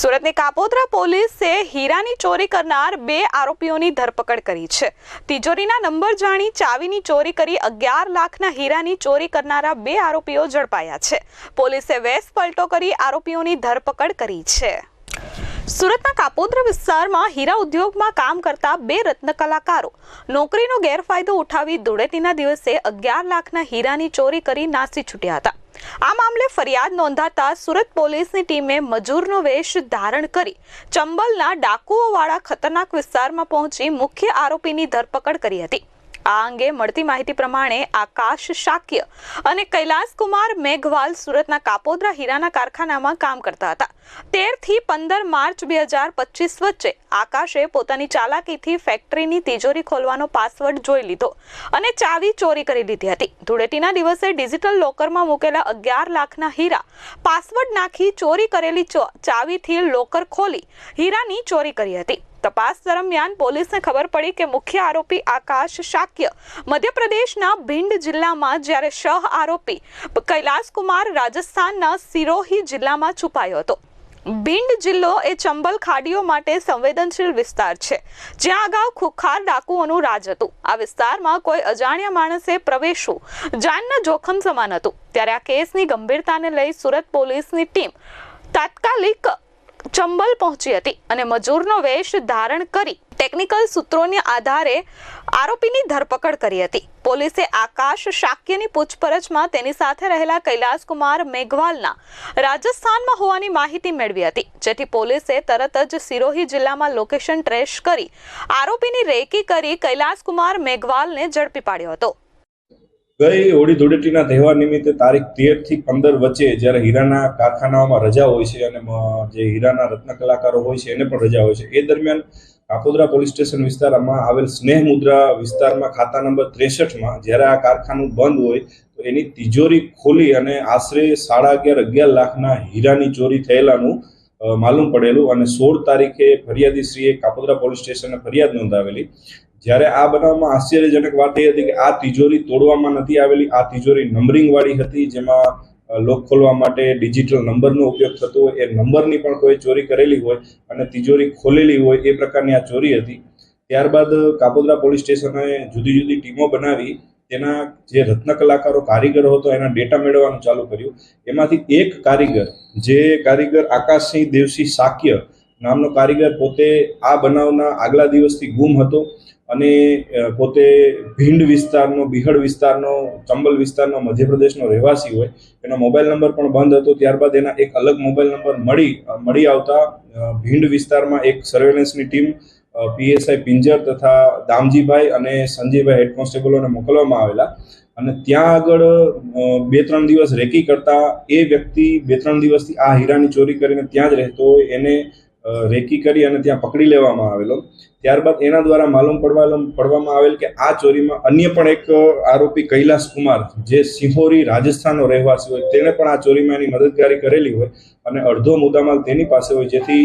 સુરતની કાપોદ્રા પોલીસે હીરાની ચોરી કરનાર બે આરોપીઓની ધરપકડ કરી છે. તિજોરીના નંબર જાણી ચાવીની ચોરી કરી અગિયાર લાખના હીરાની ચોરી કરનારા બે આરોપીઓ ઝડપાયા છે. પોલીસે વેસ પલટો કરી આરોપીઓની ધરપકડ કરી છે. સુરતના કાપોદ્રા વિસ્તારમાં હીરા ઉદ્યોગમાં કામ કરતા બે રત્ન કલાકારો નોકરીનો ગેરફાયદો ઉઠાવી ધૂળેટીના દિવસે અગિયાર લાખના હીરાની ચોરી કરી નાસી છૂટ્યા હતા. આ મામલે ફરિયાદ નોંધાતા સુરત પોલીસની ટીમે મજૂરનો વેશ ધારણ કરી ચંબલના ડાકુઓવાળા ખતરનાક વિસ્તારમાં પહોંચી મુખ્ય આરોપીની ધરપકડ કરી હતી. આ અંગે મળતી માહિતી પ્રમાણે આકાશ શાક્ય અને કૈલાસકુમાર મેઘવાલ સુરતના કાપોદ્રા હીરાના કારખાનામાં કામ કરતા હતા. તેરથી પંદર માર્ચ બે હજાર પચીસ વચ્ચે આકાશે પોતાની ચાલાકીથી ફેક્ટરીની તિજોરી ખોલવાનો પાસવર્ડ જોઈ લીધો અને ચાવી ચોરી કરી લીધી હતી. ધૂળેટીના દિવસે ડિજિટલ લોકરમાં મૂકેલા અગિયાર લાખના હીરા પાસવર્ડ નાખી ચોરી કરેલી ચાવીથી લોકર ખોલી હીરાની ચોરી કરી હતી. તપાસ દરમિયાન પોલીસને ખબર પડી કે મુખ્ય આરોપી આકાશ શાક્ય મધ્યપ્રદેશના ભિંડ જિલ્લામાં જ્યારે સહ આરોપી કૈલાસકુમાર રાજસ્થાનના સિરોહી જિલ્લામાં છુપાયો હતો. ભિંડ જિલ્લો એ ચંબલ ખાડીઓ માટે સંવેદનશીલ વિસ્તાર છે. જ્યાં અગાઉ ખુખાર ડાકુઓનું રાજ હતું. આ વિસ્તારમાં કોઈ અજાણ્યા માણસે પ્રવેશવું જાનના જોખમ સમાન હતું. ત્યારે આ કેસની ગંભીરતાને લઈ સુરત પોલીસની ટીમ તાત્કાલિક ચંબલ પહોંચી હતી અને મજૂરનો વેશ ધારણ કરી ટેકનિકલ સૂત્રોને આધારે આરોપીની ધરપકડ કરી હતી. પોલીસે આકાશ શાક્યની પૂછપરછમાં તેની સાથે રહેલા કૈલાસકુમાર મેઘવાલના રાજસ્થાનમાં હોવાની માહિતી મેળવી હતી, જેથી પોલીસે તરત જ સિરોહી જિલ્લામાં લોકેશન ટ્રેસ કરી આરોપીની રેકી કરી કૈલાસકુમાર મેઘવાલને ઝડપી પાડ્યો હતો. ગઈ હોળી ધૂળેટીના તહેવાર નિમિત્તે તારીખ તેરથી પંદર વચ્ચે જ્યારે હીરાના કારખાનાઓમાં રજા હોય છે અને જે હીરાના રત્ન કલાકારો હોય છે એને પણ રજા હોય છે. એ દરમિયાન કાપોદરા પોલીસ સ્ટેશન વિસ્તારમાં આવેલ સ્નેહ મુદ્રા વિસ્તારમાં ખાતા નંબર ત્રેસઠમાં જ્યારે આ કારખાનું બંધ હોય તો એની તિજોરી ખોલી અને આશરે સાડા અગિયાર અગિયાર લાખના હીરાની ચોરી થયેલાનું માલુમ પડેલું અને સોળ તારીખે ફરિયાદીશ્રીએ કાપોદરા પોલીસ સ્ટેશને ફરિયાદ નોંધાવેલી. જ્યારે આ બનાવમાં આશ્ચર્યજનક વાત એ હતી કે આ તિજોરી તોડવામાં નથી આવેલી. આ તિજોરી નંબરિંગ વાળી હતી, જેમાં લોક ખોલવા માટે ડિજિટલ નંબરનો ઉપયોગ થતો હોય, એ નંબરની પણ કોઈ ચોરી કરેલી હોય અને તિજોરી ખોલેલી હોય, એ પ્રકારની આ ચોરી હતી. ત્યારબાદ કાપોદરા પોલીસ સ્ટેશને જુદી જુદી ટીમો બનાવી તેના જે રત્ન કલાકારો, કારીગરો હતો, એના ડેટા મેળવવાનું ચાલુ કર્યું. એમાંથી એક કારીગર, જે કારીગર આકાશસિંહ દેવસિંહ સાક્ય નામનો કારીગર, પોતે આ બનાવના આગલા દિવસથી ગુમ હતો અને પોતે ભીંડ વિસ્તારનો બિહડ વિસ્તારનો, ચંબલ વિસ્તારનો, મધ્યપ્રદેશનો રહેવાસી હોય. એનો મોબાઈલ નંબર પણ બંધ હતો. ત્યારબાદ એના એક અલગ મોબાઈલ નંબર મળી મળી આવતા ભીંડ વિસ્તારમાં એક સર્વેલન્સની ટીમ પીએસઆઈ પિંજર તથા દામજીભાઈ અને સંજયભાઈ હેડ કોન્સ્ટેબલોને મોકલવામાં આવેલા. અને ત્યાં આગળ બે ત્રણ દિવસ રેકી કરતા એ વ્યક્તિ બે ત્રણ દિવસથી આ હીરાની ચોરી કરીને ત્યાં જ રહેતો હોય, એને રેકી કરી અને ત્યાં પકડી લેવામાં આવેલો. ત્યારબાદ એના દ્વારા માલુમ પડવા પડવામાં આવેલ કે આ ચોરીમાં અન્ય પણ એક આરોપી કૈલાસ કુમાર, જે સિંહોરી રાજસ્થાનનો રહેવાસી હોય, તેણે પણ આ ચોરીમાં એની મદદગારી કરેલી હોય અને અડધો મુદ્દામાલ તેની પાસે હોય, જેથી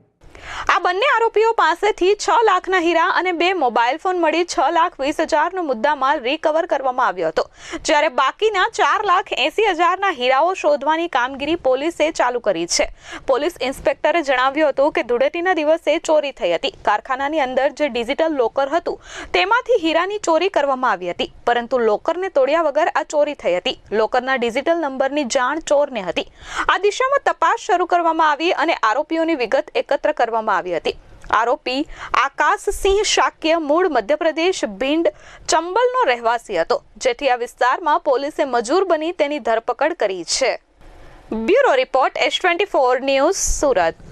આ બંને આરોપીઓ પાસેથી છ લાખના હીરા અને બે મોબાઈલ ફોન મળી છ લાખ વીસ હજારનો મુદ્દામાલ રિકવર કરવામાં આવ્યો હતો. જ્યારે બાકીના ચાર લાખ એસી હજારના હીરાઓ શોધવાની કામગીરી પોલીસે ચાલુ કરી છે. પોલીસ ઇન્સ્પેક્ટરે જણાવ્યું હતું કે ધૂળેટીના દિવસે ચોરી થઈ હતી. કારખાનાની અંદર જે ડિજિટલ લોકર હતું, તેમાંથી હીરાની ચોરી કરવામાં આવી હતી. પરંતુ લોકરને તોડ્યા વગર આ ચોરી થઈ હતી. લોકરના ડિજિટલ નંબરની જાણ ચોરને હતી. આ દિશામાં તપાસ શરૂ કરવામાં આવી અને આરોપીઓની વિગત એકત્ર કરવામાં આવી હતી. આરોપી આકાશસિંહ શાક્ય મૂળ મધ્યપ્રદેશ ભીંડ ચંબલનો રહેવાસી હતો, જેથી આ વિસ્તારમાં પોલીસે મજૂર બની તેની ધરપકડ કરી છે. Bureau report S twenty four news Surat.